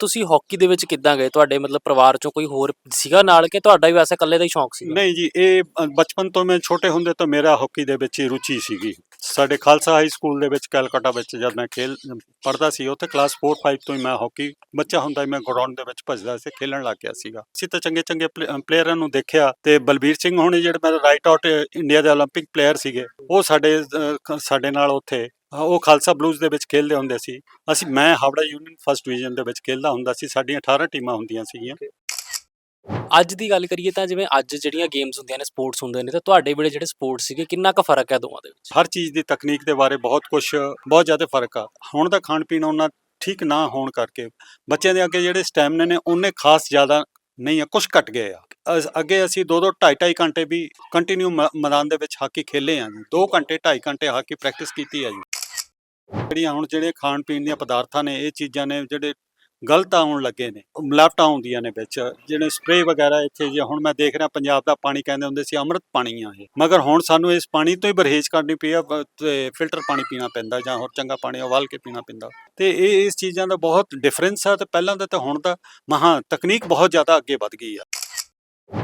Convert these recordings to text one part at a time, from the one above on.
ਤੁਸੀਂ ਹਾਕੀ ਦੇ ਵਿੱਚ ਕਿੱਦਾਂ ਗਏ ਤੁਹਾਡੇ ਮਤਲਬ ਪਰਿਵਾਰ ਚੋਂ ਕੋਈ ਹੋਰ ਸੀਗਾ ਨਾਲ ਕਿ ਤੁਹਾਡਾ ਵੀ ਵੈਸੇ ਇਕੱਲੇ ਦਾ ਹੀ ਸ਼ੌਂਕ ਸੀਗਾ ਨਹੀਂ ਜੀ ਇਹ ਅ, ਬਚਪਨ ਤੋਂ ਮੈਂ ਛੋਟੇ ਹੁੰਦੇ ਤੋਂ ਮੇਰਾ ਹਾਕੀ ਦੇ ਵਿੱਚ ਹੀ ਰੁਚੀ ਸੀਗੀ ਸਾਡੇ ਖਾਲਸਾ ਹਾਈ ਸਕੂਲ ਦੇ ਵਿੱਚ ਕੈਲਕਟਾ ਵਿੱਚ ਜਦ ਮੈਂ ਖੇਲ ਪੜ੍ਹਦਾ ਸੀ ਉੱਥੇ ਕਲਾਸ 4 5 ਤੋਂ ਹੀ ਮੈਂ ਹਾਕੀ ਬੱਚਾ ਹੁੰਦਾ ਹੀ ਮੈਂ ਗਰਾਊਂਡ ਦੇ ਵਿੱਚ ਭੱਜਦਾ ਸੀ ਖੇਲਣ ਲੱਗ ਗਿਆ ਸੀਗਾ ਅਸੀਂ ਤਾਂ ਚੰਗੇ ਚੰਗੇ ਪਲੇਅਰਾਂ ਨੂੰ ਦੇਖਿਆ ਤੇ ਬਲਬੀਰ ਸਿੰਘ ਹੋਣੀ ਜਿਹੜੇ ਮੇਰੇ ਰਾਈਟ ਆਊਟ ਇੰਡੀਆ ਦੇ 올림픽 ਪਲੇਅਰ ਸੀਗੇ ਉਹ ਸਾਡੇ ਅ, ਖ- ਸਾਡੇ ਨਾਲ ਉੱਥੇ ਅ, ਉਹ ਖਾਲਸਾ ਬਲੂਜ਼ ਦੇ ਵਿੱਚ ਖੇਲਦੇ ਹੁੰਦੇ ਸੀ। ਅਸੀਂ ਮੈਂ ਹਾਵੜਾ ਯੂਨੀਅਨ ਫਸਟ ਡਿਵੀਜ਼ਨ ਦੇ ਵਿੱਚ ਖੇਲਦਾ ਹੁੰਦਾ ਸੀ। ਸਾਡੀਆਂ 18 ਟੀਮਾਂ ਹੁੰਦੀਆਂ ਸੀਗੀਆਂ। ਅੱਜ ਦੀ ਗੱਲ ਕਰੀਏ ਤਾਂ ਜਿਵੇਂ ਅੱਜ ਜਿਹੜੀਆਂ ਗੇਮਸ ਹੁੰਦੀਆਂ ਨੇ ਸਪੋਰਟਸ ਹੁੰਦੇ ਨੇ ਤਾਂ ਤੁਹਾਡੇ ਵੇਲੇ ਜਿਹੜੇ ਸਪੋਰਟਸ ਸੀਗੇ ਕਿੰਨਾ ਕੁ ਫ਼ਰਕ ਹੈ ਦੋਵਾਂ ਦੇ ਵਿੱਚ? ਹਰ ਚੀਜ਼ ਦੀ ਤਕਨੀਕ ਦੇ ਬਾਰੇ ਬਹੁਤ ਕੁਝ ਬਹੁਤ ਜ਼ਿਆਦਾ ਫ਼ਰਕ ਆ। ਹੁਣ ਦਾ ਖਾਣ ਪੀਣ ਉਹਨਾਂ ਠੀਕ ਨਾ ਹੋਣ ਕਰਕੇ ਬੱਚਿਆਂ ਦੇ ਅੱਗੇ ਜਿਹੜੇ ਸਟੈਮਿਨਾ ਨੇ ਉਹਨੇ ਖਾਸ ਜ਼ਿਆਦਾ ਨਹੀਂ ਆ ਕੁਝ ਘਟ ਗਏ ਆ। ਅੱਗੇ ਅਸੀਂ 2 2 2.5 2.5 ਘੰਟੇ ਵੀ ਕੰਟੀਨਿਊ ਮੈਦਾਨ ਦੇ ਵਿੱਚ ਹਾਕੀ ਖੇਲੇ ਆ। ਜੀ 2 ਘੰਟੇ 2.5 ਘੰਟੇ ਹਾਕੀ ਪ੍ਰੈਕਟਿਸ ਕੀਤੀ ਆ ਜੀ। ਜਿਹੜੀਆਂ ਹੁਣ ਜਿਹੜੇ ਖਾਣ ਪੀਣ ਦੀਆਂ ਪਦਾਰਥਾਂ ਨੇ, ਇਹ ਚੀਜ਼ਾਂ ਨੇ ਜਿਹੜੇ ਗਲਤ ਆਉਣ ਲੱਗੇ ਨੇ ਮਿਲਾਵਟਾਂ ਆਉਂਦੀਆਂ ਨੇ ਵਿੱਚ, ਜਿਹੜੇ ਸਪਰੇ ਵਗੈਰਾ ਇੱਥੇ ਜੇ ਹੁਣ ਮੈਂ ਦੇਖ ਰਿਹਾ ਪੰਜਾਬ ਦਾ ਪਾਣੀ ਕਹਿੰਦੇ ਹੁੰਦੇ ਸੀ ਅੰਮ੍ਰਿਤ ਪਾਣੀ ਆ ਇਹ, ਮਗਰ ਹੁਣ ਸਾਨੂੰ ਇਸ ਪਾਣੀ ਤੋਂ ਹੀ ਪਰਹੇਜ਼ ਕਰਨੀ ਪਈ ਆ, ਬ- ਤੇ ਫਿਲਟਰ ਪਾਣੀ ਪੀਣਾ ਪੈਂਦਾ ਜਾਂ ਹੋਰ ਚੰਗਾ ਪਾਣੀ ਉਬਾਲ ਕੇ ਪੀਣਾ ਪੈਂਦਾ, ਤੇ ਇਹ ਇਸ ਚੀਜ਼ਾਂ ਦਾ ਬਹੁਤ ਡਿਫਰੈਂਸ ਆ, ਤੇ ਪਹਿਲਾਂ ਦਾ ਤੇ ਹੁਣ ਦਾ ਮਹਾ ਤਕਨੀਕ ਬਹੁਤ ਜ਼ਿਆਦਾ ਅੱਗੇ ਵੱਧ ਗਈ ਆ।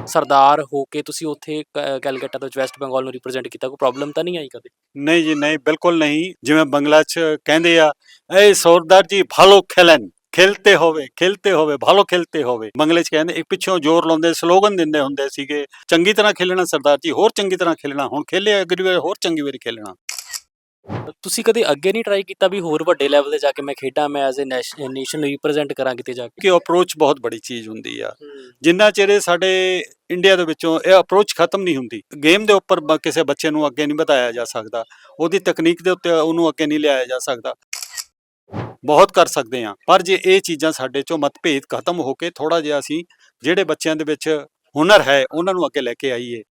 ਸਰਦਾਰ ਹੋ ਕੇ ਤੁਸੀਂ ਉੱਥੇ ਕ- ਕੈਲਕੱਟਾ ਤੋਂ ਵੈਸਟ ਬੰਗਾਲ ਨੂੰ ਰਿਪਰੈਜ਼ੈਂਟ ਕੀਤਾ, ਕੋਈ ਪ੍ਰੋਬਲਮ ਤਾਂ ਨਹੀਂ ਆਈ ਕਦੇ? ਨਹੀਂ ਜੀ, ਨਹੀਂ, ਬਿਲਕੁਲ ਨਹੀਂ। ਜਿਵੇਂ ਬੰਗਲਾ 'ਚ ਕਹਿੰਦੇ ਆ, ਏ ਸਰਦਾਰ ਜੀ, ਭਾਲੋ ਖੇਲਨ ਖੇਲਤੇ ਹੋਵੇ ਖੇਲਤੇ ਹੋਵੇ, ਭਾਲੋ ਖੇਲਤੇ ਹੋਵੇ। ਬੰਗਲੇ 'ਚ ਕਹਿੰਦੇ ਇੱਕ ਪਿੱਛੋਂ ਜ਼ੋਰ ਲਾਉਂਦੇ, ਸਲੋਗਨ ਦਿੰਦੇ ਹੁੰਦੇ ਸੀਗੇ, ਚੰਗੀ ਤਰ੍ਹਾਂ ਖੇਲਣਾ ਸਰਦਾਰ ਜੀ, ਹੋਰ ਚੰਗੀ ਤਰ੍ਹਾਂ ਖੇਲਣਾ, ਹੁਣ ਖੇਲੇ ਅਗਲੀ ਵਾਰ ਹੋਰ ਚੰਗੀ ਵਾਰੀ ਖੇਲਣਾ। ਤੁਸੀਂ ਕਦੇ ਅੱਗੇ ਨਹੀਂ ਟਰਾਈ ਕੀਤਾ ਵੀ ਹੋਰ ਵੱਡੇ ਲੈਵਲ ਤੇ ਜਾ ਕੇ ਮੈਂ ਖੇਡਾਂ ਮੈਂ ਐਜ਼ ਅ ਨੇਸ਼ਨ ਰਿਪਰੈਜ਼ੈਂਟ ਕਰਾਂ ਕਿਤੇ ਜਾ ਕੇ? ਕਿ ਅਪਰੋਚ ਬਹੁਤ ਬੜੀ ਚੀਜ਼ ਹੁੰਦੀ ਆ। ਜਿੰਨਾ ਚਿਰ ਇਹ ਸਾਡੇ ਇੰਡੀਆ ਦੇ ਵਿੱਚੋਂ ਇਹ ਅਪਰੋਚ ਖਤਮ ਨਹੀਂ ਹੁੰਦੀ ਗੇਮ ਦੇ ਉੱਪਰ ਬ- ਕਿਸੇ ਬੱਚੇ ਨੂੰ ਅੱਗੇ ਨਹੀਂ ਵਧਾਇਆ ਜਾ ਸਕਦਾ ਉਹਦੀ ਤਕਨੀਕ ਦੇ ਉੱਤੇ ਉਹਨੂੰ ਅੱਗੇ ਨਹੀਂ ਲਿਆਇਆ ਜਾ ਸਕਦਾ। ਬਹੁਤ ਕਰ ਸਕਦੇ ਆ ਪਰ ਜੇ ਇਹ ਚੀਜ਼ਾਂ ਸਾਡੇ ਚੋਂ ਮਤਭੇਦ ਖਤਮ ਹੋ ਕੇ ਥੋੜਾ ਜਿਹਾ ਅਸੀਂ ਜਿਹੜੇ ਬੱਚਿਆਂ ਦੇ ਵਿੱਚ ਹੁਨਰ ਹੈ ਉਹਨਾਂ ਨੂੰ ਅੱਗੇ ਲੈ ਕੇ ਆਈਏ।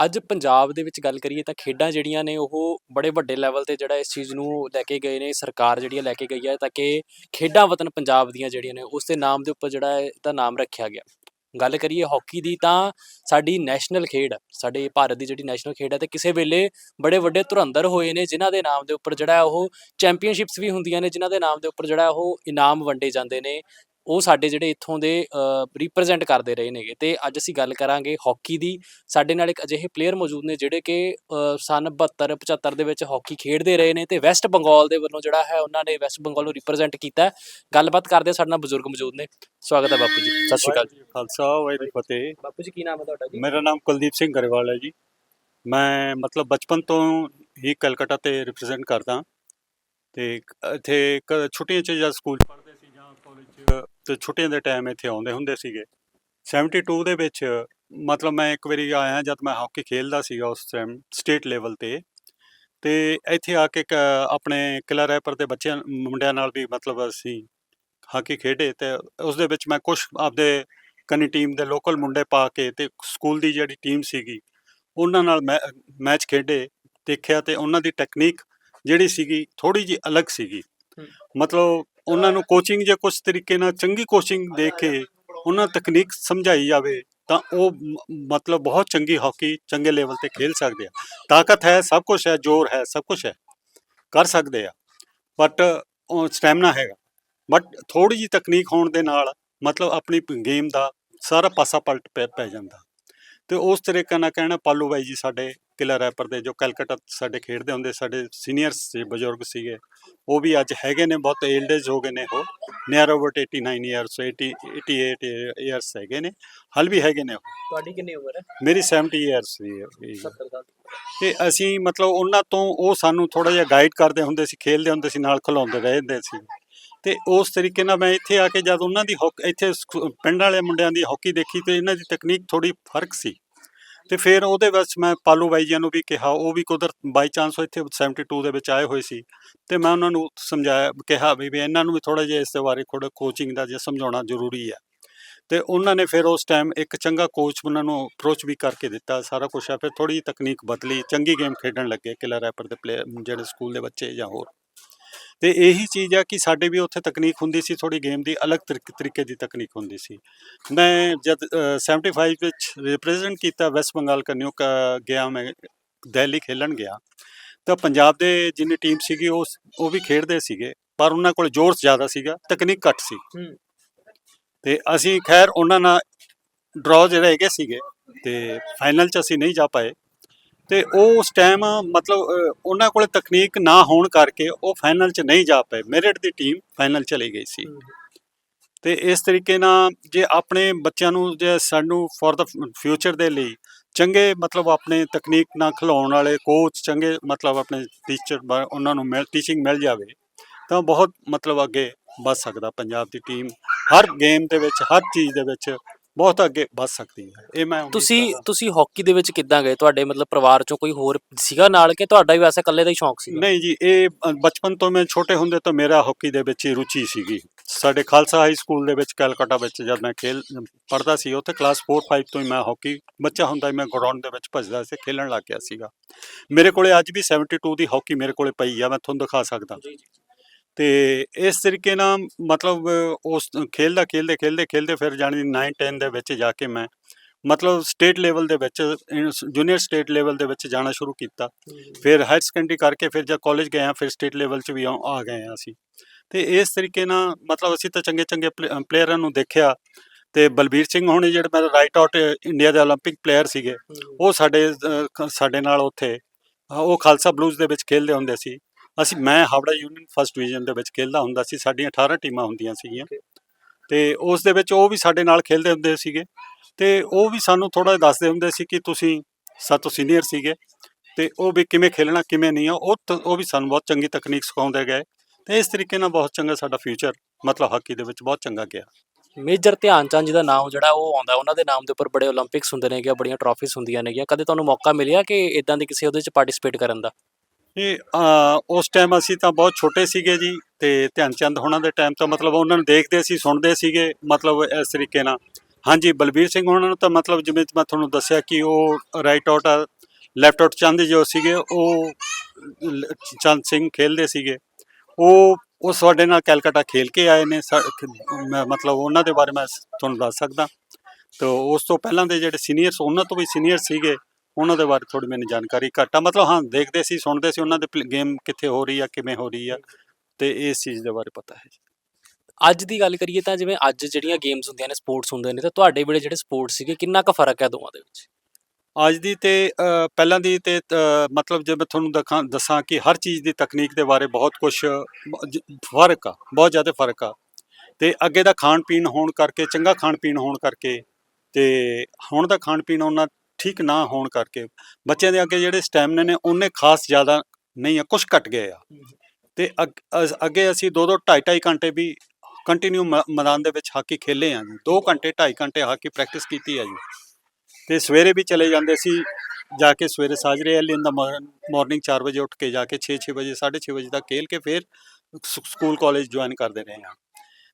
ਅੱਜ ਪੰਜਾਬ ਦੇ ਵਿੱਚ ਗੱਲ ਕਰੀਏ ਤਾਂ ਖੇਡਾਂ ਜਿਹੜੀਆਂ ਨੇ ਉਹ ਬੜੇ ਵੱਡੇ ਲੈਵਲ ਤੇ ਜਿਹੜਾ ਇਸ ਚੀਜ਼ ਨੂੰ ਲੈ ਕੇ ਗਏ ਨੇ, ਸਰਕਾਰ ਜਿਹੜੀ ਹੈ ਲੈ ਕੇ ਗਈ ਹੈ ਤਾਂ ਕਿ ਖੇਡਾਂ ਵਤਨ ਪੰਜਾਬ ਦੀਆਂ ਜਿਹੜੀਆਂ ਨੇ ਉਸ ਦੇ ਨਾਮ ਦੇ ਉੱਪਰ ਜਿਹੜਾ ਹੈ ਇਹਦਾ ਨਾਮ ਰੱਖਿਆ ਗਿਆ। ਗੱਲ ਕਰੀਏ ਹਾਕੀ ਦੀ ਤਾਂ ਸਾਡੀ ਨੈਸ਼ਨਲ ਖੇਡ ਸਾਡੇ ਭਾਰਤ ਦੀ ਜਿਹੜੀ ਨੈਸ਼ਨਲ ਖੇਡ ਹੈ ਤੇ ਕਿਸੇ ਵੇਲੇ ਬੜੇ ਵੱਡੇ ਧੁਰੰਧਰ ਹੋਏ ਨੇ ਜਿਨ੍ਹਾਂ ਦੇ ਨਾਮ ਦੇ ਉੱਪਰ ਜਿਹੜਾ ਉਹ ਚੈਂਪੀਅਨਸ਼ਿਪਸ ਵੀ ਹੁੰਦੀਆਂ ਨੇ, ਜਿਨ੍ਹਾਂ ਦੇ ਨਾਮ ਦੇ ਉੱਪਰ ਜਿਹੜਾ ਉਹ ਇਨਾਮ ਵੰਡੇ ਜਾਂਦੇ ਨੇ। ਉਹ ਸਾਡੇ ਜਿਹੜੇ ਇੱਥੋਂ ਦੇ ਰਿਪਰੈਜ਼ੈਂਟ ਕਰਦੇ ਰਹੇ ਨੇਗੇ। ਤੇ ਅੱਜ ਅਸੀਂ ਗੱਲ ਕਰਾਂਗੇ ਹਾਕੀ ਦੀ। ਸਾਡੇ ਨਾਲ ਇੱਕ ਅਜਿਹੇ ਪਲੇਅਰ ਮੌਜੂਦ ਨੇ ਜਿਹੜੇ ਕਿ ਸਨ 72 75 ਦੇ ਵਿੱਚ ਹਾਕੀ ਖੇਡਦੇ ਰਹੇ ਨੇ ਤੇ ਵੈਸਟ ਬੰਗਾਲ ਦੇ ਵੱਲੋਂ ਜਿਹੜਾ ਹੈ ਉਹਨਾਂ ਨੇ ਵੈਸਟ ਬੰਗਾਲ ਨੂੰ ਰਿਪਰੈਜ਼ੈਂਟ ਕੀਤਾ। ਗੱਲਬਾਤ ਕਰਦੇ ਸਾਡੇ ਨਾਲ ਬਜ਼ੁਰਗ ਮੌਜੂਦ ਨੇ। ਸਵਾਗਤ ਹੈ ਬਾਪੂ ਜੀ। ਸਤਿ ਸ਼੍ਰੀ ਅਕਾਲ ਜੀ। ਖਾਲਸਾ ਵਾਹਿਗੁਰੂ ਫਤਿਹ। ਬਾਪੂ ਜੀ ਕੀ ਨਾਮ ਹੈ ਤੁਹਾਡਾ ਜੀ? ਮੇਰਾ ਨਾਮ ਕੁਲਦੀਪ ਸਿੰਘ ਗਰੇਵਾਲ ਹੈ ਜੀ। ਮੈਂ ਮਤਲਬ ਬਚਪਨ ਤੋਂ ਹੀ ਕਲਕੱਤਾ ਤੇ ਰਿਪਰੈਜ਼ੈਂਟ ਕਰਦਾ। ਤੇ ਇੱਥੇ ਛੁੱਟੀਆਂ 'ਚ ਜਾਂ ਸਕੂਲ ਪੜ੍ਹਦੇ ਸੀ ਜਾਂ ਕਾਲਜ 'ਚ ਤੇ ਛੁੱਟੀਆਂ ਦੇ ਟਾਈਮ ਇੱਥੇ ਆਉਂਦੇ ਹੁੰਦੇ ਸੀਗੇ। 72 ਦੇ ਵਿੱਚ ਮਤਲਬ ਮੈਂ ਇੱਕ ਵਾਰੀ ਆਇਆ ਜਦ ਮੈਂ ਹਾਕੀ ਖੇਲਦਾ ਸੀਗਾ ਉਸ ਟਾਈਮ ਸਟੇਟ ਲੈਵਲ ਤੇ। ਤੇ ਇੱਥੇ ਆ ਕੇ ਆਪਣੇ ਕਿਲਾ ਰੈਪਰ ਦੇ ਬੱਚਿਆਂ ਮੁੰਡਿਆਂ ਨਾਲ ਵੀ ਮਤਲਬ ਅਸੀਂ ਹਾਕੀ ਖੇਡੇ ਤੇ ਉਸ ਦੇ ਵਿੱਚ ਮੈਂ ਕੁਝ ਆਪਦੇ ਕਨੀ ਟੀਮ ਦੇ ਲੋਕਲ ਮੁੰਡੇ ਪਾ ਕੇ ਤੇ ਸਕੂਲ ਦੀ ਜਿਹੜੀ ਟੀਮ ਸੀਗੀ ਉਹਨਾਂ ਨਾਲ ਮੈਂ ਮੈਚ ਖੇਡੇ ਦੇਖਿਆ ਤੇ ਉਹਨਾਂ ਦੀ ਟੈਕਨੀਕ ਜਿਹੜੀ ਸੀਗੀ ਥੋੜੀ ਜੀ ਅਲੱਗ ਸੀਗੀ। ਮਤਲਬ ਉਹਨਾਂ ਨੂੰ ਕੋਚਿੰਗ ਜੇ ਕੁਝ ਤਰੀਕੇ ਨਾਲ ਚੰਗੀ ਕੋਚਿੰਗ ਦੇ ਕੇ ਉਹਨਾਂ ਤਕਨੀਕ ਸਮਝਾਈ ਜਾਵੇ, ਤਾਂ ਉਹ ਮਤਲਬ ਬਹੁਤ ਚੰਗੀ ਹਾਕੀ ਚੰਗੇ ਲੈਵਲ ਤੇ ਖੇਡ ਸਕਦੇ ਆ। ਤਾਕਤ ਹੈ, ਸਭ ਕੁਝ ਹੈ, ਜ਼ੋਰ ਹੈ, ਸਭ ਕੁਝ ਹੈ, ਕਰ ਸਕਦੇ ਆ। ਬਟ ਉਹ ਸਟੈਮਨਾ ਹੈਗਾ। ਬਟ ਥੋੜੀ ਜੀ ਤਕਨੀਕ ਹੋਣ ਦੇ ਨਾਲ ਮਤਲਬ ਆਪਣੀ ਗੇਮ ਦਾ ਸਾਰਾ ਪਾਸਾ ਪਲਟ ਪੈ ਪੈ ਜਾਂਦਾ। ਤੇ ਉਸ ਤਰੀਕੇ ਨਾਲ ਕਹਿਣਾ ਪਾਲੂ ਬਾਈ ਜੀ ਸਾਡੇ ਕਿਲਾ ਰੈਪਰ ਦੇ ਜੋ ਕਲਕੱਤਾ ਸਾਡੇ ਖੇਡਦੇ ਹੁੰਦੇ ਸਾਡੇ ਸੀਨੀਅਰਸ ਸੀ ਬਜ਼ੁਰਗ ਸੀਗੇ ਉਹ ਵੀ ਅੱਜ ਹੈਗੇ ਨੇ ਬਹੁਤ ਏਲਡ ਏਜ ਹੋ ਗਏ ਨੇ ਉਹ ਨੀਅਰ ਓਵਰ 89 ਇਅਰਸ 80 88 ਇਅਰਸ ਹੈਗੇ ਨੇ ਹਲ ਵੀ ਹੈਗੇ ਨੇ। ਤੁਹਾਡੀ ਕਿੰਨੀ ਉਮਰ ਹੈ? ਮੇਰੀ 70 ਇਅਰਸ ਸੀ 70 ਸਾਲ। ਤੇ ਅਸੀਂ ਮਤਲਬ ਉਹਨਾਂ ਤੋਂ ਉਹ ਸਾਨੂੰ ਥੋੜਾ ਜਿਹਾ ਗਾਈਡ ਕਰਦੇ ਹੁੰਦੇ ਸੀ ਖੇਲਦੇ ਹੁੰਦੇ ਸੀ ਨਾਲ ਖਿਲਾਉਂਦੇ ਰਹਿੰਦੇ ਸੀ। ਤੇ ਉਸ ਤਰੀਕੇ ਨਾਲ ਮੈਂ ਇੱਥੇ ਆ ਕੇ ਜਦ ਉਹਨਾਂ ਦੀ ਹਾਕ- ਇੱਥੇ ਸਕੂ- ਪਿੰਡ ਵਾਲੇ ਮੁੰਡਿਆਂ ਦੀ ਹਾਕੀ ਦੇਖੀ ਤੇ ਇਹਨਾਂ ਦੀ ਤਕਨੀਕ ਥੋੜੀ ਫ਼ਰਕ ਸੀ। ਤੇ ਫਿਰ ਉਹਦੇ ਵਿੱਚ ਮੈਂ ਪਾਲੂ ਬਾਈ ਜੀ ਨੂੰ ਵੀ ਕਿਹਾ, ਉਹ ਵੀ ਕੁਦਰਤ ਬਾਈ ਚਾਂਸ ਇੱਥੇ 72 ਦੇ ਵਿੱਚ ਆਏ ਹੋਏ ਸੀ। ਤੇ ਮੈਂ ਉਹਨਾਂ ਨੂੰ ਸਮਝਾਇਆ, ਕਿਹਾ ਵੀ ਇਹਨਾਂ ਨੂੰ ਵੀ ਥੋੜਾ ਜਿਹਾ ਇਸ ਦੇ ਬਾਰੇ ਥੋੜਾ ਕੋਚਿੰਗ ਦਾ ਜੇ ਸਮਝਾਉਣਾ ਜ਼ਰੂਰੀ ਹੈ। ਤੇ ਉਹਨਾਂ ਨੇ ਫਿਰ ਉਸ ਟਾਈਮ ਇੱਕ ਚੰਗਾ ਕੋਚ ਉਹਨਾਂ ਨੂੰ ਅਪਰੋਚ ਵੀ ਕਰਕੇ ਦਿੱਤਾ, ਸਾਰਾ ਕੁਝ ਆ, ਫਿਰ ਥੋੜੀ ਤਕਨੀਕ ਬਦਲੀ, ਚੰਗੀ ਗੇਮ ਖੇਡਣ ਲੱਗੇ ਕਿਲਾ ਰੈਪਰ ਦੇ ਪਲੇਅਰ ਜਿਹੜੇ ਸਕੂਲ ਦੇ ਬੱਚੇ ਜਾਂ ਹੋਰ। ਤੇ ਇਹੀ ਚੀਜ਼ ਆ ਕਿ ਸਾਡੇ ਵੀ ਉੱਥੇ ਤਕਨੀਕ ਹੁੰਦੀ ਸੀ ਥੋੜੀ ਗੇਮ ਦੀ ਅਲੱਗ ਤਰੀਕ- ਤਰੀਕੇ ਦੀ ਤਕਨੀਕ ਹੁੰਦੀ ਸੀ। ਮੈਂ ਜਦ ਅ, 75 ਵਿੱਚ ਰਿਪਰੈਜ਼ੈਂਟ ਕੀਤਾ ਵੈਸਟ ਬੰਗਾਲ ਕੰਨਿਓ ਕ- ਗਿਆ ਮੈਂ ਦਿੱਲੀ ਖੇਲਣ ਗਿਆ। ਤਾਂ ਪੰਜਾਬ ਦੇ ਜਿੰਨੀ ਟੀਮ ਸੀਗੀ ਉਹ ਉਹ ਵੀ ਖੇਡਦੇ ਸੀਗੇ ਪਰ ਉਹਨਾਂ ਕੋਲ ਜ਼ੋਰ ਜ਼ਿਆਦਾ ਸੀਗਾ ਤਕਨੀਕ ਘੱਟ ਸੀ। ਤੇ ਅਸੀਂ ਖੈਰ ਉਹਨਾਂ ਨਾਲ ਡਰਾਅ ਜਿਹੜੇ ਹੈਗੇ ਸੀਗੇ ਤੇ ਫਾਈਨਲ 'ਚ ਅਸੀਂ ਨਹੀਂ ਜਾ ਪਾਏ। ਤੇ ਉਹ ਉਸ ਟਾਈਮ ਮਤਲਬ ਉਹਨਾਂ ਕੋਲੇ ਤਕਨੀਕ ਨਾ ਹੋਣ ਕਰਕੇ ਉਹ ਫਾਈਨਲ 'ਚ ਨਹੀਂ ਜਾ ਪਏ। ਮੈਰਿਟ ਦੀ ਟੀਮ ਫਾਈਨਲ ਚਲੀ ਗਈ ਸੀ। ਤੇ ਇਸ ਤਰੀਕੇ ਨਾਲ ਜੇ ਆਪਣੇ ਬੱਚਿਆਂ ਨੂੰ ਜੇ ਸਾਨੂੰ ਫॉर ਦਾ ਫਿਊਚਰ ਦੇ ਲਈ ਚੰਗੇ ਮਤਲਬ ਆਪਣੇ ਤਕਨੀਕ ਨਾਲ ਖਿਲਾਉਣ ਵਾਲੇ ਕੋਚ ਚੰਗੇ ਮਤਲਬ ਆਪਣੇ ਟੀਚਰ ਉਹਨਾਂ ਨੂੰ ਮਿਲ ਟੀਚਿੰਗ ਮਿਲ ਜਾਵੇ ਤਾਂ ਬਹੁਤ ਮਤਲਬ ਅੱਗੇ ਵੱਧ ਸਕਦਾ ਪੰਜਾਬ ਦੀ ਟੀਮ ਹਰ ਗੇਮ ਦੇ ਵਿੱਚ ਹਰ ਚੀਜ਼ ਦੇ ਵਿੱਚ ਬਹੁਤ ਅੱਗੇ ਵੱਧ ਸਕਦੀ ਹੈ। ਇਹ ਮੈਂ ਉਮੀਦ ਤੁਸੀਂ ਕਰਦਾ। ਤੁਸੀਂ ਹਾਕੀ ਦੇ ਵਿੱਚ ਕਿੱਦਾਂ ਗਏ? ਤੁਹਾਡੇ ਮਤਲਬ ਪਰਿਵਾਰ ਚੋਂ ਕੋਈ ਹੋਰ ਸੀਗਾ ਨਾਲ ਕਿ ਤੁਹਾਡਾ ਵੀ ਵੈਸੇ ਇਕੱਲੇ ਦਾ ਹੀ ਸ਼ੌਂਕ ਸੀ ਨਹੀਂ ਜੀ ਇਹ ਅ, ਬਚਪਨ ਤੋਂ ਮੈਂ ਛੋਟੇ ਹੁੰਦੇ ਤੋਂ ਮੇਰਾ ਹਾਕੀ ਦੇ ਵਿੱਚ ਹੀ ਰੁਚੀ ਸੀਗੀ। ਸਾਡੇ ਖਾਲਸਾ ਹਾਈ ਸਕੂਲ ਦੇ ਵਿੱਚ ਕੈਲਕਟਾ ਵਿੱਚ ਜਦ ਮੈਂ ਖੇਲ ਪੜ੍ਹਦਾ ਸੀ ਉੱਥੇ ਕਲਾਸ 4-5 ਤੋਂ ਹੀ ਮੈਂ ਹਾਕੀ ਬੱਚਾ ਹੁੰਦਾ ਹੀ ਮੈਂ ਗਰਾਊਂਡ ਦੇ ਵਿੱਚ ਭੱਜਦਾ ਸੀ ਖੇਲਣ ਲੱਗ ਗਿਆ ਸੀਗਾ। ਮੇਰੇ ਕੋਲੇ ਅੱਜ ਵੀ 72 ਦੀ ਹਾਕੀ ਮੇਰੇ ਕੋਲੇ ਪਈ ਆ ਮੈਂ ਤੁਹਾਨੂੰ ਦਿਖਾ ਸਕਦਾ। ਜੀ ਜੀ। ਤੇ ਇਸ ਤਰੀਕੇ ਨਾਲ ਮਤਲਬ ਉਸ ਖੇਲਦਾ ਖੇਲਦੇ ਖੇਲਦੇ ਖੇਲਦੇ ਫਿਰ ਜਾਣੀ 9 10 ਦੇ ਵਿੱਚ ਜਾ ਕੇ ਮੈਂ ਮਤਲਬ ਸਟੇਟ ਲੈਵਲ ਦੇ ਵਿੱਚ ਜੂਨੀਅਰ ਸਟੇਟ ਲੈਵਲ ਦੇ ਵਿੱਚ ਜਾਣਾ ਸ਼ੁਰੂ ਕੀਤਾ ਫਿਰ ਹਾਇਰ ਸੈਕੰਡਰੀ ਕਰਕੇ ਫਿਰ ਜਦ ਕਾਲਜ ਗਏ ਆ ਫਿਰ ਸਟੇਟ ਲੈਵਲ 'ਚ ਵੀ ਆ ਆ ਗਏ ਆ ਅਸੀਂ ਤੇ ਇਸ ਤਰੀਕੇ ਨਾਲ ਮਤਲਬ ਅਸੀਂ ਤਾਂ ਚੰਗੇ ਚੰਗੇ ਪਲੇਅਰਾਂ ਨੂੰ ਦੇਖਿਆ ਤੇ ਬਲਬੀਰ ਸਿੰਘ ਹੋਣੀ ਜਿਹੜੇ ਮੇਰੇ ਰਾਈਟ ਆਊਟ ਇੰਡੀਆ ਦੇ 올림픽 ਪਲੇਅਰ ਸੀਗੇ ਉਹ ਸਾਡੇ ਅਹ, ਕ- ਸਾਡੇ ਨਾਲ ਉੱਥੇ ਅਹ, ਉਹ ਖਾਲਸਾ ਬਲੂਜ਼ ਦੇ ਵਿੱਚ ਖੇਡਦੇ ਹੁੰਦੇ ਸੀ ਅਸੀਂ ਮੈਂ ਹਾਵੜਾ ਯੂਨੀਅਨ ਫਸਟ ਡਿਵੀਜ਼ਨ ਦੇ ਵਿੱਚ ਖੇਡਦਾ ਹੁੰਦਾ ਸੀ ਸਾਡੀਆਂ 18 ਟੀਮਾਂ ਹੁੰਦੀਆਂ ਸੀਗੀਆਂ। ਤੇ ਉਸ ਦੇ ਵਿੱਚ ਉਹ ਵੀ ਸਾਡੇ ਨਾਲ ਖੇਡਦੇ ਹੁੰਦੇ ਸੀਗੇ। ਤੇ ਉਹ ਵੀ ਸਾਨੂੰ ਥੋੜਾ ਦੱਸਦੇ ਹੁੰਦੇ ਸੀ ਕਿ ਤੁਸੀਂ ਸਾਤੋਂ ਸੀਨੀਅਰ ਸੀਗੇ ਤੇ ਉਹ ਵੀ ਕਿਵੇਂ ਖੇਲਣਾ ਕਿਵੇਂ ਨਹੀਂ ਆ ਉਹ ਉਹ ਵੀ ਸਾਨੂੰ ਬਹੁਤ ਚੰਗੀ ਤਕਨੀਕ ਸਿਖਾਉਂਦੇ ਗਏ। ਤੇ ਇਸ ਤਰੀਕੇ ਨਾਲ ਬਹੁਤ ਚੰਗਾ ਸਾਡਾ ਫਿਊਚਰ ਮਤਲਬ ਹਾਕੀ ਦੇ ਵਿੱਚ ਬਹੁਤ ਚੰਗਾ ਗਿਆ। ਮੇਜਰ ਧਿਆਨ ਚੰਦ ਜੀ ਦਾ ਨਾਮ ਜਿਹੜਾ ਉਹ ਆਉਂਦਾ ਉਹਨਾਂ ਦੇ ਨਾਮ ਦੇ ਉੱਪਰ ਬੜੇ 올림픽ਸ ਹੁੰਦੇ ਨੇ ਗਿਆ ਬੜੀਆਂ ਟਰਾਫੀਜ਼ ਹੁੰਦੀਆਂ ਨੇ ਗਿਆ ਕਦੇ ਤੁਹਾਨੂੰ ਮੌਕਾ ਮਿਲਿਆ ਕਿ ਇਦਾਂ ਦੀ ਕਿਸੇ ਉਹਦੇ ਚ ਪਾਰਟਿਸਿਪੇਟ ਕਰਨ ਦਾ? ਇਹ ਉਸ ਟਾਈਮ ਅਸੀਂ ਤਾਂ ਬਹੁਤ ਛੋਟੇ ਸੀਗੇ ਜੀ ਤੇ ਧਿਆਨ ਚੰਦ ਹੋਣਾ ਦੇ ਟਾਈਮ ਤਾਂ ਮਤਲਬ ਉਹਨਾਂ ਨੂੰ ਦੇਖਦੇ ਸੀ, ਸੁਣਦੇ ਸੀਗੇ ਮਤਲਬ ਇਸ ਤਰੀਕੇ ਨਾਲ। ਹਾਂਜੀ, ਬਲਬੀਰ ਸਿੰਘ ਹੋਣਾ ਨੂੰ ਤਾਂ ਮਤਲਬ ਜਿਵੇਂ ਮੈਂ ਤੁਹਾਨੂੰ ਦੱਸਿਆ ਕਿ ਉਹ ਰਾਈਟ ਆਊਟ ਆ ਲੈਫਟ ਆਊਟ ਚੰਦ ਜੋ ਸੀਗੇ, ਉਹ ਚੰਦ ਸਿੰਘ ਖੇਲਦੇ ਸੀਗੇ। ਉਹ ਉਹ ਸਾਡੇ ਨਾਲ ਕੈਲਕਟਾ ਖੇਲ ਕੇ ਆਏ ਨੇ, ਸਾ- ਮੈਂ ਮਤਲਬ ਉਹਨਾਂ ਦੇ ਬਾਰੇ ਮੈਂ ਤੁਹਾਨੂੰ ਦੱਸ ਸਕਦਾ। ਤੇ ਉਸ ਤੋਂ ਪਹਿਲਾਂ ਦੇ ਜਿਹੜੇ ਸੀਨੀਅਰਸ ਉਹਨਾਂ ਤੋਂ ਵੀ ਸੀਨੀਅਰ ਸੀਗੇ। ਉਹਨਾਂ ਦੇ ਬਾਰੇ ਥੋੜੀ ਮੈਨੂੰ ਜਾਣਕਾਰੀ ਘੱਟ ਆ। ਮਤਲਬ ਹਾਂ ਦੇਖਦੇ ਸੀ ਸੁਣਦੇ ਸੀ ਉਹਨਾਂ ਦੇ ਗੇਮ ਕਿੱਥੇ ਹੋ ਰਹੀ ਆ ਕਿਵੇਂ ਹੋ ਰਹੀ ਆ ਤੇ ਇਸ ਚੀਜ਼ ਦੇ ਬਾਰੇ ਪਤਾ ਹੈ ਅੱਜ ਦੀ ਗੱਲ ਕਰੀਏ ਤਾਂ ਜਿਵੇਂ ਅੱਜ ਜਿਹੜੀਆਂ ਗੇਮਸ ਹੁੰਦੀਆਂ ਨੇ ਸਪੋਰਟਸ ਹੁੰਦੇ ਨੇ ਤਾਂ ਤੁਹਾਡੇ ਵੇਲੇ ਜਿਹੜੇ ਸਪੋਰਟਸ ਸੀਗੇ ਕਿੰਨਾ ਕੁ ਫ਼ਰਕ ਹੈ ਦੋਵਾਂ ਦੇ ਵਿੱਚ? ਅੱਜ ਦੀ ਤੇ ਪਹਿਲਾਂ ਦੀ ਤੇ ਮਤਲਬ ਜੇ ਮੈਂ ਤੁਹਾਨੂੰ ਦਿਖਾਂ ਦੱਸਾਂ ਕਿ ਹਰ ਚੀਜ਼ ਦੀ ਤਕਨੀਕ ਦੇ ਬਾਰੇ ਬਹੁਤ ਕੁਝ ਫ਼ਰਕ ਆ ਬਹੁਤ ਜ਼ਿਆਦਾ ਫ਼ਰਕ ਆ। ਤੇ ਅੱਗੇ ਦਾ ਖਾਣ ਪੀਣ ਹੋਣ ਕਰਕੇ ਚੰਗਾ ਖਾਣ ਪੀਣ ਹੋਣ ਕਰਕੇ ਤੇ ਹੁਣ ਦਾ ਖਾਣ ਪੀਣ ਉਹਨਾਂ ਠੀਕ ਨਾ ਹੋਣ ਕਰਕੇ, ਬੱਚਿਆਂ ਦੇ ਅੱਗੇ ਜਿਹੜੇ ਸਟੈਮਿਨਾ ਨੇ, ਉਹਨੇ ਖਾਸ ਜ਼ਿਆਦਾ ਨਹੀਂ ਆ ਕੁਝ ਘਟ ਗਏ ਆ। ਤੇ ਅੱਗ- ਅਸ- ਅੱਗੇ ਅਸੀਂ ਦੋ ਦੋ ਢਾਈ ਢਾਈ ਘੰਟੇ ਵੀ ਕੰਟੀਨਿਊ ਮੈਦਾਨ ਦੇ ਵਿੱਚ ਹਾਕੀ ਖੇਲੇ ਆ ਜੀ। 2 ਘੰਟੇ, ਢਾਈ ਘੰਟੇ ਹਾਕੀ ਪ੍ਰੈਕਟਿਸ ਕੀਤੀ ਆ ਜੀ। ਤੇ ਸਵੇਰੇ ਵੀ ਚਲੇ ਜਾਂਦੇ ਸੀ, ਜਾ ਕੇ ਸਵੇਰੇ ਸਾਜਰੇ ਅਰਲੀ ਇਨ ਦਾ ਮਾਰਨਿੰਗ 4 ਵਜੇ ਉੱਠ ਕੇ ਜਾ ਕੇ 6-6 ਵਜੇ 6:30 ਵਜੇ ਤੱਕ ਖੇਲ ਕੇ ਫਿਰ ਸ- ਸਕੂਲ ਕਾਲਜ ਜੁਆਇਨ ਕਰਦੇ ਰਹੇ ਆ।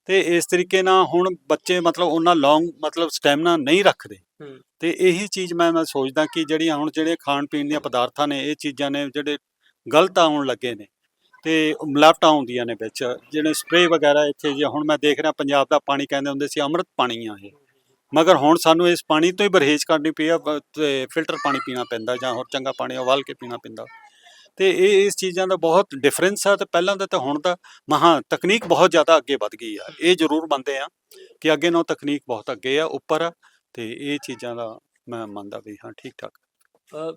ਤੇ ਇਸ ਤਰੀਕੇ ਨਾਲ ਹੁਣ ਬੱਚੇ ਮਤਲਬ ਉਹਨਾਂ ਲੌਂਗ ਮਤਲਬ ਸਟੈਮਿਨਾ ਨਹੀਂ ਰੱਖਦੇ। ਤੇ ਇਹੀ ਚੀਜ਼ ਮੈਂ ਮੈਂ ਸੋਚਦਾ ਕਿ ਜਿਹੜੀਆਂ ਹੁਣ ਜਿਹੜੇ ਖਾਣ ਪੀਣ ਦੀਆਂ ਪਦਾਰਥਾਂ ਨੇ ਇਹ ਚੀਜ਼ਾਂ ਨੇ ਜਿਹੜੇ ਗਲਤ ਆਉਣ ਲੱਗੇ ਨੇ ਤੇ ਮਿਲਾਵਟਾਂ ਆਉਂਦੀਆਂ ਨੇ ਵਿੱਚ। ਜਿਹੜੇ ਸਪਰੇਅ ਵਗੈਰਾ ਇੱਥੇ ਜੇ ਹੁਣ ਮੈਂ ਦੇਖ ਰਿਹਾ ਪੰਜਾਬ ਦਾ ਪਾਣੀ ਕਹਿੰਦੇ ਹੁੰਦੇ ਸੀ ਅੰਮ੍ਰਿਤ ਪਾਣੀ ਆ ਇਹ। ਮਗਰ ਹੁਣ ਸਾਨੂੰ ਇਸ ਪਾਣੀ ਤੋਂ ਹੀ ਪਰਹੇਜ਼ ਕਰਨੀ ਪਈ ਆ ਤੇ ਫਿਲਟਰ ਪਾਣੀ ਪੀਣਾ ਪੈਂਦਾ ਜਾਂ ਹੋਰ ਚੰਗਾ ਪਾਣੀ ਉਬਾਲ ਕੇ ਪੀਣਾ ਪੈਂਦਾ। ਤੇ ਇਹ, ਇਸ ਚੀਜ਼ਾਂ ਦਾ ਬਹੁਤ ਡਿਫਰੈਂਸ ਆ ਤੇ ਪਹਿਲਾਂ ਦਾ ਤੇ ਹੁਣ ਦਾ ਮਹਾ ਤਕਨੀਕ ਬਹੁਤ ਜ਼ਿਆਦਾ ਅੱਗੇ ਵੱਧ ਗਈ ਆ। ਇਹ ਜ਼ਰੂਰ ਮੰਨਦੇ ਆ ਕਿ ਅੱਗੇ ਨਾਲੋਂ ਤਕਨੀਕ ਬਹੁਤ ਅੱਗੇ ਆ, ਉੱਪਰ ਆ ਤੇ ਇਹ ਚੀਜ਼ਾਂ ਦਾ ਮੈਂ ਮੰਨਦਾ ਵੀ ਹਾਂ ਠੀਕ ਠਾਕ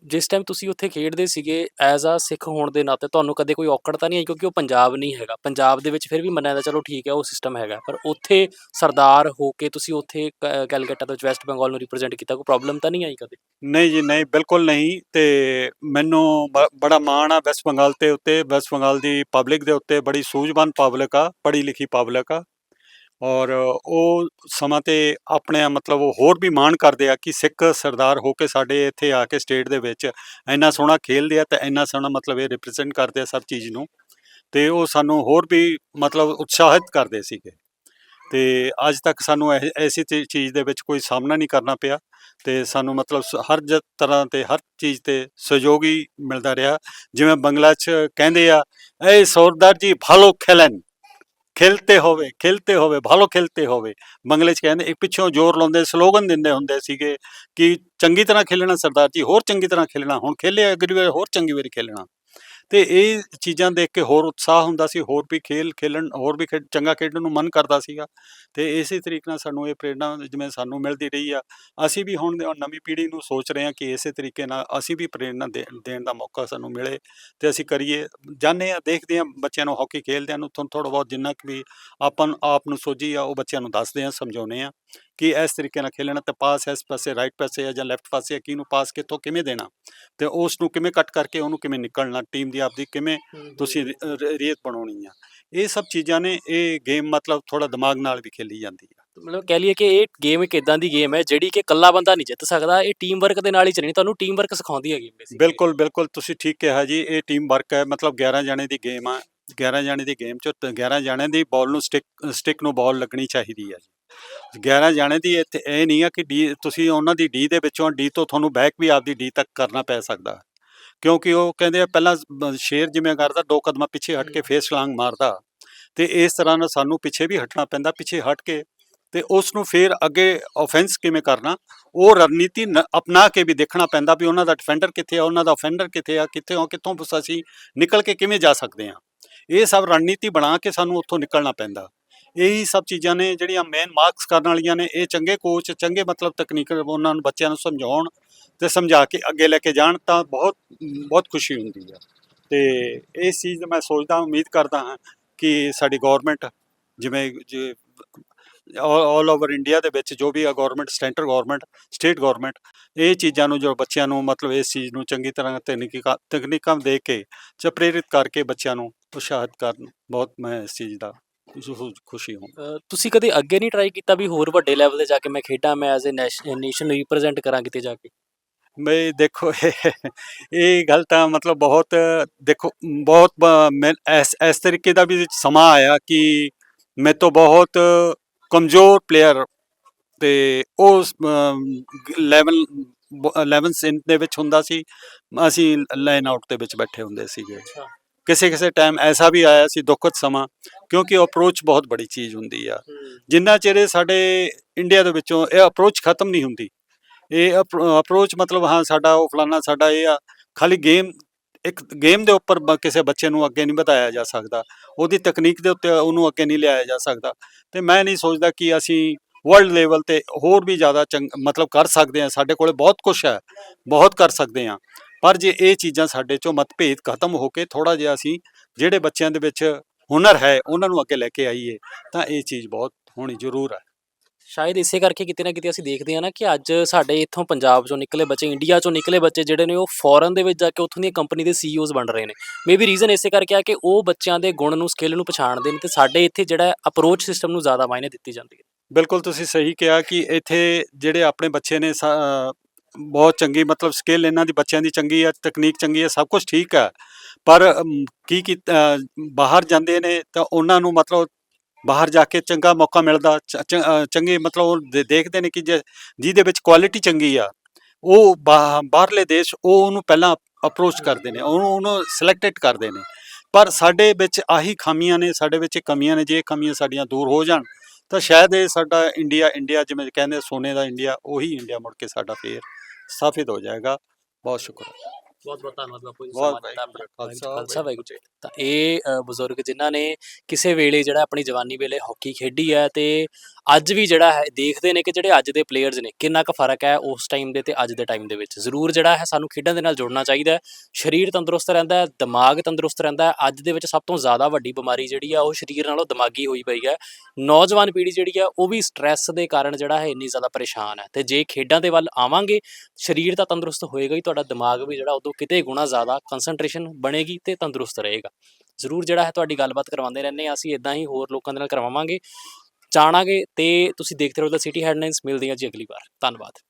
ਜਿਸ ਟਾਈਮ ਤੁਸੀਂ ਉੱਥੇ ਖੇਡਦੇ ਸੀਗੇ ਐਜ਼ ਆ ਸਿੱਖ ਹੋਣ ਦੇ ਨਾਤੇ ਤੁਹਾਨੂੰ ਕਦੇ ਕੋਈ ਔਕੜ ਤਾਂ ਨਹੀਂ ਆਈ ਕਿਉਂਕਿ ਉਹ ਪੰਜਾਬ ਨਹੀਂ ਹੈਗਾ। ਪੰਜਾਬ ਦੇ ਵਿੱਚ ਫਿਰ ਵੀ ਮੰਨਿਆ ਜਾਂਦਾ ਚਲੋ ਠੀਕ ਹੈ ਉਹ ਸਿਸਟਮ ਹੈਗਾ, ਪਰ ਉੱਥੇ ਸਰਦਾਰ ਹੋ ਕੇ ਤੁਸੀਂ ਉੱਥੇ ਕ- ਕੈਲਕੱਟਾ ਤੋਂ ਵੈਸਟ ਬੰਗਾਲ ਨੂੰ ਰਿਪਰੈਜ਼ੈਂਟ ਕੀਤਾ, ਕੋਈ ਪ੍ਰੋਬਲਮ ਤਾਂ ਨਹੀਂ ਆਈ ਕਦੇ? ਨਹੀਂ ਜੀ, ਨਹੀਂ, ਬਿਲਕੁਲ ਨਹੀਂ ਤੇ ਮੈਨੂੰ ਬ- ਬੜਾ ਮਾਣ ਆ ਵੈਸਟ ਬੰਗਾਲ ਤੇ ਉੱਤੇ। ਵੈਸਟ ਬੰਗਾਲ ਦੀ ਪਬਲਿਕ ਦੇ ਉੱਤੇ ਬੜੀ ਸੂਝਵਾਨ ਪਬਲਿਕ ਆ, ਪੜ੍ਹੀ ਲਿਖੀ ਪਬਲਿਕ ਆ। ਔਰ ਉਹ ਸਮਾਂ ਤੇ ਆਪਣੇ ਮਤਲਬ ਉਹ ਹੋਰ ਵੀ ਮਾਣ ਕਰਦੇ ਆ ਕਿ ਸਿੱਖ ਸਰਦਾਰ ਹੋ ਕੇ ਸਾਡੇ ਇੱਥੇ ਆ ਕੇ ਸਟੇਟ ਦੇ ਵਿੱਚ ਇੰਨਾ ਸੋਹਣਾ ਖੇਲਦੇ ਆ ਤੇ ਇੰਨਾ ਸੋਹਣਾ ਮਤਲਬ ਇਹ ਰਿਪਰੈਜ਼ੈਂਟ ਕਰਦੇ ਆ ਸਭ ਚੀਜ਼ ਨੂੰ। ਤੇ ਉਹ ਸਾਨੂੰ ਹੋਰ ਵੀ ਮਤਲਬ ਉਤਸ਼ਾਹਿਤ ਕਰਦੇ ਸੀਗੇ। ਤੇ ਅੱਜ ਤੱਕ ਸਾਨੂੰ ਇਹ- ਐਸੀ ਚੀ- ਚੀਜ਼ ਦੇ ਵਿੱਚ ਕੋਈ ਸਾਹਮਣਾ ਨਹੀਂ ਕਰਨਾ ਪਿਆ ਤੇ ਸਾਨੂੰ ਮਤਲਬ ਸ- ਹਰ ਜ, ਤਰ੍ਹਾਂ ਤੇ ਹਰ ਚੀਜ਼ ਤੇ ਸਹਿਯੋਗ ਹੀ ਮਿਲਦਾ ਰਿਹਾ। ਜਿਵੇਂ ਬੰਗਲਾ 'ਚ ਕਹਿੰਦੇ ਆ ਐ ਸਰਦਾਰ ਜੀ ਭਾਲੋ ਖੇਲਨ ਖੇਲਤੇ ਹੋਵੇ ਖੇਲਤੇ ਹੋਵੇ, ਭਾਲੋ ਖੇਲਤੇ ਹੋਵੇ। ਬੰਗਲੇ 'ਚ ਕਹਿੰਦੇ, ਇੱਕ ਪਿੱਛੋਂ ਜ਼ੋਰ ਲਾਉਂਦੇ, ਸਲੋਗਨ ਦਿੰਦੇ ਹੁੰਦੇ ਸੀਗੇ ਕਿ ਚੰਗੀ ਤਰ੍ਹਾਂ ਖੇਲਣਾ ਸਰਦਾਰ ਜੀ, ਹੋਰ ਚੰਗੀ ਤਰ੍ਹਾਂ ਖੇਲਣਾ, ਹੁਣ ਖੇਲਿਆ ਅਗਲੀ ਵਾਰ ਹੋਰ ਚੰਗੀ ਵਾਰੀ ਖੇਲਣਾ। ਤੇ ਇਹ ਚੀਜ਼ਾਂ ਦੇਖ ਕੇ ਹੋਰ ਉਤਸ਼ਾਹ ਹੁੰਦਾ ਸੀ, ਹੋਰ ਵੀ ਖੇਲ ਖੇਲਣ, ਹੋਰ ਵੀ ਖੇਡ- ਚੰਗਾ ਖੇਡਣ ਨੂੰ ਮਨ ਕਰਦਾ ਸੀਗਾ। ਤੇ ਇਸੇ ਤਰੀਕੇ ਨਾਲ ਸਾਨੂੰ ਇਹ ਪ੍ਰੇਰਣਾ ਜਿਵੇਂ ਸਾਨੂੰ ਮਿਲਦੀ ਰਹੀ ਆ। ਅਸੀਂ ਵੀ ਹੁਣ ਨਵੀਂ ਪੀੜ੍ਹੀ ਨੂੰ ਸੋਚ ਰਹੇ ਹਾਂ ਕਿ ਇਸੇ ਤਰੀਕੇ ਨਾਲ ਅਸੀਂ ਵੀ ਪ੍ਰੇਰਣਾ ਦੇ- ਦੇਣ ਦਾ ਮੌਕਾ ਸਾਨੂੰ ਮਿਲੇ ਤੇ ਅਸੀਂ ਕਰੀਏ। ਜਾਣਦੇ ਆ ਦੇਖਦੇ ਆ ਬੱਚਿਆਂ ਨੂੰ ਹਾਕੀ ਖੇਲਦਿਆਂ ਨੂੰ ਥੋੜ੍ਹਾ ਥੋੜ੍ਹਾ ਬਹੁਤ ਜਿੰਨਾ ਕੁ ਵੀ ਆਪਾਂ ਆਪ ਨੂੰ ਸੋਝੀ ਆ, ਉਹ ਬੱਚਿਆਂ ਨੂੰ ਦੱਸਦੇ ਆ ਸਮਝਾਉਂਦੇ ਆ ਕਿ ਇਸ ਤਰੀਕੇ ਨਾਲ ਖੇਲਣਾ ਤੇ ਪਾਸ ਇਸ ਪਾਸੇ ਰਾਈਟ ਪਾਸੇ ਆ ਜਾਂ ਲੈਫਟ ਪਾਸੇ ਆ ਕਿਹਨੂੰ ਪਾਸ ਕਿੱਥੋਂ ਕਿਵੇਂ ਦੇਣਾ? ਤੇ ਉਸ ਨੂੰ ਕਿਵੇਂ ਕੱਟ ਕਰਕੇ ਉਹਨੂੰ ਕਿਵੇਂ ਨਿਕਲਣਾ? ਟੀਮ ਦੀ ਆਪਦੀ ਕਿਵੇਂ ਤੁਸੀਂ ਰੇਤ ਬਣਾਉਣੀ ਆ? ਇਹ ਸਭ ਚੀਜ਼ਾਂ ਨੇ ਇਹ ਗੇਮ ਮਤਲਬ ਥੋੜਾ ਦਿਮਾਗ ਨਾਲ ਵੀ ਖੇਲੀ ਜਾਂਦੀ ਆ। ਮਤਲਬ ਕਹਿ ਲਈਏ ਕਿ ਇਹ ਗੇਮ ਇੱਕ ਇਦਾਂ ਦੀ ਗੇਮ ਹੈ ਜਿਹੜੀ ਕਿ ਇਕੱਲਾ ਬੰਦਾ ਨਹੀਂ ਜਿੱਤ ਸਕਦਾ ਇਹ ਟੀਮ ਵਰਕ ਦੇ ਨਾਲ ਹੀ ਚੱਲਣੀ ਤੁਹਾਨੂੰ ਟੀਮ ਵਰਕ ਸਿਖਾਉਂਦੀ ਹੈ ਗੇਮ ਬੇਸਿਕਲੀ ਬਿਲਕੁਲ ਬਿਲਕੁਲ ਤੁਸੀਂ ਠੀਕ ਕਿਹਾ ਜੀ ਇਹ ਟੀਮ ਵਰਕ ਹੈ ਮਤਲਬ 11 ਜਾਣੇ ਦੀ ਗੇਮ ਆ 11 ਜਾਣੇ ਦੀ ਗੇਮ ਚ 11 ਜਾਣੇ ਦੀ ਬਾਲ ਨੂੰ ਸਟਿਕ ਸਟਿਕ ਨੂੰ ਬਾਲ ਲੱਗਣੀ ਚਾਹੀਦੀ ਹੈ 11 ਜਾਣੇ ਦੀ ਇੱਥੇ ਇਹ ਨਹੀਂ ਆ ਕਿ ਡੀ ਤੁਸੀਂ ਉਹਨਾਂ ਦੀ ਡੀ ਦੇ ਵਿੱਚੋਂ ਡੀ ਤੋਂ ਤੁਹਾਨੂੰ ਬੈਕ ਵੀ ਆਪਦੀ ਡੀ ਤੱਕ ਕਰਨਾ ਪੈ ਸਕਦਾ। ਕਿਉਂਕਿ ਉਹ ਕਹਿੰਦੇ ਆ ਪਹਿਲਾਂ ਸ਼ੇਰ ਜਿਵੇਂ ਕਰਦਾ ਦੋ ਕਦਮਾਂ ਪਿੱਛੇ ਹਟ ਕੇ ਫੇਰ ਛਲਾਂਗ ਮਾਰਦਾ। ਤੇ ਇਸ ਤਰ੍ਹਾਂ ਨਾਲ ਸਾਨੂੰ ਪਿੱਛੇ ਵੀ ਹਟਣਾ ਪੈਂਦਾ ਪਿੱਛੇ ਹਟ ਕੇ। ਤੇ ਉਸ ਨੂੰ ਫੇਰ ਅੱਗੇ ਆਫੈਂਸ ਕਿਵੇਂ ਕਰਨਾ ਉਹ ਰਣਨੀਤੀ ਅਪਣਾ ਕੇ ਵੀ ਦੇਖਣਾ ਪੈਂਦਾ ਵੀ ਉਹਨਾਂ ਦਾ ਡਿਫੈਂਡਰ ਕਿੱਥੇ ਆ ਉਹਨਾਂ ਦਾ ਆਫੈਂਡਰ ਕਿੱਥੇ ਆ ਕਿੱਥੇ ਆ ਕਿੱਥੋਂ ਅਸੀਂ ਨਿਕਲ ਕੇ ਕਿਵੇਂ ਜਾ ਸਕਦੇ ਆ ਇਹ ਸਭ ਰਣਨੀਤੀ ਬਣਾ ਕੇ ਸਾਨੂੰ ਉੱਥੋਂ ਨਿਕਲਣਾ ਪੈਂਦਾ। ਇਹੀ ਸਭ ਚੀਜ਼ਾਂ ਨੇ ਜਿਹੜੀਆਂ ਮੇਨ ਮਾਰਕਸ ਕਰਨ ਵਾਲੀਆਂ ਨੇ। ਇਹ ਚੰਗੇ ਕੋਚ ਚੰਗੇ ਮਤਲਬ ਤਕਨੀਕ ਉਹਨਾਂ ਨੂੰ ਬੱਚਿਆਂ ਨੂੰ ਸਮਝਾਉਣ ਤੇ ਸਮਝਾ ਕੇ ਅੱਗੇ ਲੈ ਕੇ ਜਾਣ ਤਾਂ ਬਹੁਤ ਬਹੁਤ ਖੁਸ਼ੀ ਹੁੰਦੀ ਹੈ ਤੇ ਇਸ ਚੀਜ਼ ਮੈਂ ਸੋਚਦਾ, ਉਮੀਦ ਕਰਦਾ ਹਾਂ ਕਿ ਸਾਡੀ ਗਵਰਨਮੈਂਟ ਜਿਵੇਂ ਜੇ ਆਲ ਓਵਰ ਇੰਡੀਆ ਦੇ ਵਿੱਚ ਜੋ ਵੀ ਆ government centre government state government ਇਹ ਚੀਜ਼ਾਂ ਨੂੰ ਜੋ ਬੱਚਿਆਂ ਨੂੰ ਮਤਲਬ ਇਸ ਚੀਜ਼ ਨੂੰ ਚੰਗੀ ਤਰ੍ਹਾਂ ਤਕਨੀਕਾਂ ਤਕਨੀਕਾਂ ਦੇ ਕੇ ਚ ਪ੍ਰੇਰਿਤ ਕਰਕੇ ਬੱਚਿਆਂ ਨੂੰ ਉਤਸ਼ਾਹਿਤ ਕਰਨ, ਬਹੁਤ ਮੈਂ ਇਸ ਚੀਜ਼ ਦਾ ਖੁਸ਼- ਖੁਸ਼ੀ ਹਾਂ ਤੁਸੀਂ ਕਦੇ ਅੱਗੇ ਨਹੀਂ ਟਰਾਈ ਕੀਤਾ ਵੀ ਹੋਰ ਵੱਡੇ ਲੈਵਲ ਤੇ ਜਾ ਕੇ ਮੈਂ ਖੇਡਾਂ ਮੈਂ ਐਜ਼ ਅ ਨੇਸ਼ਨ ਰਿਪਰੈਜ਼ੈਂਟ ਕਰਾਂ ਕਿਤੇ ਜਾ ਕੇ? ਮੈਂ ਦੇਖੋ ਇਹ ਇਹ ਗੱਲ ਤਾਂ ਮਤਲਬ ਬਹੁਤ ਦੇਖੋ ਬਹੁਤ ਬ- ਮੈਂ ਇਸ ਇਸ ਤਰੀਕੇ ਦਾ ਵੀ ਸਮਾਂ ਆਇਆ ਕਿ ਮੈਂ ਤੋਂ ਬਹੁਤ ਕਮਜ਼ੋਰ ਪਲੇਅਰ ਤੇ ਉਸ ਲੈਵਲ 11 ਇਨ ਦੇ ਵਿੱਚ ਹੁੰਦਾ ਸੀ ਅਸੀਂ ਲਾਈਨ ਆਊਟ ਦੇ ਵਿੱਚ ਬੈਠੇ ਹੁੰਦੇ ਸੀਗੇ। ਅੱਛਾ। ਕਿਸੇ ਕਿਸੇ ਟਾਈਮ ਐਸਾ ਵੀ ਆਇਆ ਸੀ ਦੁੱਖਦ ਸਮਾਂ ਕਿਉਂਕਿ ਅਪਰੋਚ ਬਹੁਤ ਬੜੀ ਚੀਜ਼ ਹੁੰਦੀ ਆ। ਜਿੰਨਾ ਚਿਰ ਸਾਡੇ ਇੰਡੀਆ ਦੇ ਵਿੱਚੋਂ ਇਹ ਅਪਰੋਚ ਖਤਮ ਨਹੀਂ ਹੁੰਦੀ ਇਹ ਅਪਰੋਚ ਮਤਲਬ ਹਾਂ ਸਾਡਾ ਉਹ ਫਲਾਨਾ ਸਾਡਾ ਇਹ ਆ ਖਾਲੀ ਗੇਮ ਇੱਕ ਗੇਮ ਦੇ ਉੱਪਰ ਕਿਸੇ ਬੱਚੇ ਨੂੰ ਅੱਗੇ ਨਹੀਂ ਵਧਾਇਆ ਜਾ ਸਕਦਾ ਉਹਦੀ ਤਕਨੀਕ ਦੇ ਉੱਤੇ ਉਹਨੂੰ ਅੱਗੇ ਨਹੀਂ ਲਿਆਇਆ ਜਾ ਸਕਦਾ। ਤੇ ਮੈਂ ਨਹੀਂ ਸੋਚਦਾ ਕਿ ਅਸੀਂ ਵਰਲਡ ਲੈਵਲ ਤੇ ਹੋਰ ਵੀ ਜ਼ਿਆਦਾ ਚੰਗ ਮਤਲਬ ਕਰ ਸਕਦੇ ਹਾਂ ਸਾਡੇ ਕੋਲੇ ਬਹੁਤ ਕੁਝ ਹੈ ਬਹੁਤ ਕਰ ਸਕਦੇ ਹਾਂ। ਪਰ ਜੇ ਇਹ ਚੀਜ਼ਾਂ ਸਾਡੇ ਚੋਂ ਮਤਭੇਦ ਖਤਮ ਹੋ ਕੇ ਥੋੜਾ ਜਿਹਾ ਅਸੀਂ ਜਿਹੜੇ ਬੱਚਿਆਂ ਦੇ ਵਿੱਚ ਹੁਨਰ ਹੈ ਉਹਨਾਂ ਨੂੰ ਅੱਗੇ ਲੈ ਕੇ ਆਈਏ ਤਾਂ ਇਹ ਚੀਜ਼ ਬਹੁਤ ਹੋਣੀ ਜ਼ਰੂਰ ਹੈ। ਸ਼ਾਇਦ ਇਸੇ ਕਰਕੇ ਕਿਤੇ ਨਾ ਕਿਤੇ ਅਸੀਂ ਦੇਖਦੇ ਹਾਂ ਨਾ ਕਿ ਅੱਜ ਸਾਡੇ ਇੱਥੋਂ ਪੰਜਾਬ ਚੋਂ ਨਿਕਲੇ ਬੱਚੇ ਇੰਡੀਆ ਚੋਂ ਨਿਕਲੇ ਬੱਚੇ ਜਿਹੜੇ ਨੇ ਉਹ ਫੋਰਨ ਦੇ ਵਿੱਚ ਜਾ ਕੇ ਉੱਥੋਂ ਦੀਆਂ ਕੰਪਨੀ ਦੇ ਸੀਈਓਜ਼ ਬਣ ਰਹੇ ਨੇ। ਮੇਬੀ ਰੀਜ਼ਨ ਇਸੇ ਕਰਕੇ ਆ ਕਿ ਉਹ ਬੱਚਿਆਂ ਦੇ ਗੁਣ ਨੂੰ ਸਕਿੱਲ ਨੂੰ ਪਛਾਣਦੇ ਨੇ ਤੇ ਸਾਡੇ ਇੱਥੇ ਜਿਹੜਾ ਅਪਰੋਚ ਸਿਸਟਮ ਨੂੰ ਜ਼ਿਆਦਾ ਮਾਇਨੇ ਦਿੱਤੀ ਜਾਂਦੀ ਹੈ। ਬਿਲਕੁਲ ਤੁਸੀਂ ਸਹੀ ਕਿਹਾ ਕਿ ਇੱਥੇ ਜਿਹੜੇ ਆਪਣੇ ਬੱਚੇ ਨੇ ਬਹੁਤ ਚੰਗੀ, ਮਤਲਬ ਸਕਿੱਲ ਇਹਨਾਂ ਦੀ, ਬੱਚਿਆਂ ਦੀ ਚੰਗੀ ਹੈ, ਤਕਨੀਕ ਚੰਗੀ ਹੈ, ਸਭ ਕੁਝ ਠੀਕ ਹੈ। ਪਰ ਕੀ ਕੀ ਬਾਹਰ ਜਾਂਦੇ ਨੇ ਤਾਂ ਉਹਨਾਂ ਨੂੰ ਮਤਲਬ ਬਾਹਰ ਜਾ ਕੇ ਚੰਗਾ ਮੌਕਾ ਮਿਲਦਾ, ਚ- ਚੰਗੇ ਮਤਲਬ ਉਹ ਦੇ- ਦੇਖਦੇ ਨੇ ਕਿ ਜਿਹਦੇ ਵਿੱਚ ਕੁਆਲਿਟੀ ਚੰਗੀ ਆ, ਉਹ ਬਾ- ਬਾਹਰਲੇ ਦੇਸ਼ ਉਹ ਉਹਨੂੰ ਪਹਿਲਾਂ ਅਪਰੋਚ ਕਰਦੇ ਨੇ, ਉਹਨੂੰ ਉਹਨੂੰ ਸਿਲੈਕਟਡ ਕਰਦੇ ਨੇ। ਪਰ ਸਾਡੇ ਵਿੱਚ ਆਹੀ ਖਾਮੀਆਂ ਨੇ, ਸਾਡੇ ਵਿੱਚ ਕਮੀਆਂ ਨੇ, ਜੇ ਇਹ ਕਮੀਆਂ ਸਾਡੀਆਂ ਦੂਰ ਹੋ ਜਾਣ, ਤਾਂ ਸ਼ਾਇਦ ਇਹ ਸਾਡਾ ਇੰਡੀਆ ਇੰਡੀਆ ਜਿਵੇਂ ਕਹਿੰਦੇ ਸੋਨੇ ਦਾ ਇੰਡੀਆ ਉਹੀ ਇੰਡੀਆ ਮੁੜ ਕੇ ਸਾਡਾ ਫੇਰ ਸਥਾਪਿਤ ਹੋ ਜਾਏਗਾ। ਬਹੁਤ ਸ਼ੁਕਰ। ਬਹੁਤ ਬਹੁਤ ਧੰਨਵਾਦ ਬਾਪੂ ਜੀ ਬਹੁਤ ਸਮਾਂ ਦਿੱਤਾ ਖਾਲਸਾ, ਖਾਲਸਾ ਵਾਹਿਗੁਰੂ ਜੀ ਤਾਂ ਇਹ ਅ, ਬਜ਼ੁਰਗ ਜਿਨ੍ਹਾਂ ਨੇ ਕਿਸੇ ਵੇਲੇ ਜਿਹੜਾ ਆਪਣੀ ਜਵਾਨੀ ਵੇਲੇ ਹਾਕੀ ਖੇਡੀ ਹੈ ਤੇ ਅੱਜ ਵੀ ਜਿਹੜਾ ਹੈ ਦੇਖਦੇ ਨੇ ਕਿ ਜਿਹੜੇ ਅੱਜ ਦੇ ਪਲੇਅਰਸ ਨੇ ਕਿੰਨਾ ਕੁ ਫ਼ਰਕ ਹੈ ਉਸ ਟਾਈਮ ਦੇ ਤੇ ਅੱਜ ਦੇ ਟਾਈਮ ਦੇ ਵਿੱਚ। ਜ਼ਰੂਰ ਜਿਹੜਾ ਹੈ ਸਾਨੂੰ ਖੇਡਾਂ ਦੇ ਨਾਲ ਜੁੜਨਾ ਚਾਹੀਦਾ ਹੈ। ਸਰੀਰ ਤੰਦਰੁਸਤ ਰਹਿੰਦਾ ਹੈ ਦਿਮਾਗ ਤੰਦਰੁਸਤ ਰਹਿੰਦਾ ਹੈ। ਅੱਜ ਦੇ ਵਿੱਚ ਸਭ ਤੋਂ ਜ਼ਿਆਦਾ ਵੱਡੀ ਬਿਮਾਰੀ ਜਿਹੜੀ ਆ ਉਹ ਸਰੀਰ ਨਾਲੋਂ ਦਿਮਾਗੀ ਹੋਈ ਪਈ ਹੈ। ਨੌਜਵਾਨ ਪੀੜ੍ਹੀ ਜਿਹੜੀ ਆ ਉਹ ਵੀ ਸਟ੍ਰੈਸ ਦੇ ਕਾਰਨ ਜਿਹੜਾ ਹੈ ਇੰਨੀ ਜ਼ਿਆਦਾ ਪਰੇਸ਼ਾਨ ਹੈ। ਤੇ ਜੇ ਖੇਡਾਂ ਦੇ ਵੱਲ ਆਵਾਂਗੇ ਸਰੀਰ ਤਾਂ ਤੰਦਰੁਸਤ ਹੋਏਗਾ ਹੀ ਤੁਹਾਡਾ ਦਿਮਾਗ ਵੀ ਜਿਹੜਾ ਉਦੋਂ ਕਿਤੇ ਗੁਣਾ ਜ਼ਿਆਦਾ ਕਨਸੈਂਟਰੇਸ਼ਨ ਬਣੇਗੀ ਤੇ ਤੰਦਰੁਸਤ ਰਹੇਗਾ। ਜ਼ਰੂਰ ਜਿਹੜਾ ਹੈ ਤੁਹਾਡੀ ਗੱਲਬਾਤ ਕਰਵਾਉਂਦੇ ਰਹਿੰਦੇ ਹਾਂ, ਅਸੀਂ ਇਦਾਂ ਹੀ ਹੋਰ ਲੋਕਾਂ ਦੇ ਨਾਲ ਕਰਵਾਵਾਂਗੇ, ਜਾਣਾਂਗੇ ਤੇ ਤੁਸੀਂ ਦੇਖਦੇ ਰਹੋ ਦ ਸਿਟੀ ਹੈਡਲਾਈਨਸ ਮਿਲਦੀਆਂ ਜੀ ਅਗਲੀ ਵਾਰ। ਧੰਨਵਾਦ।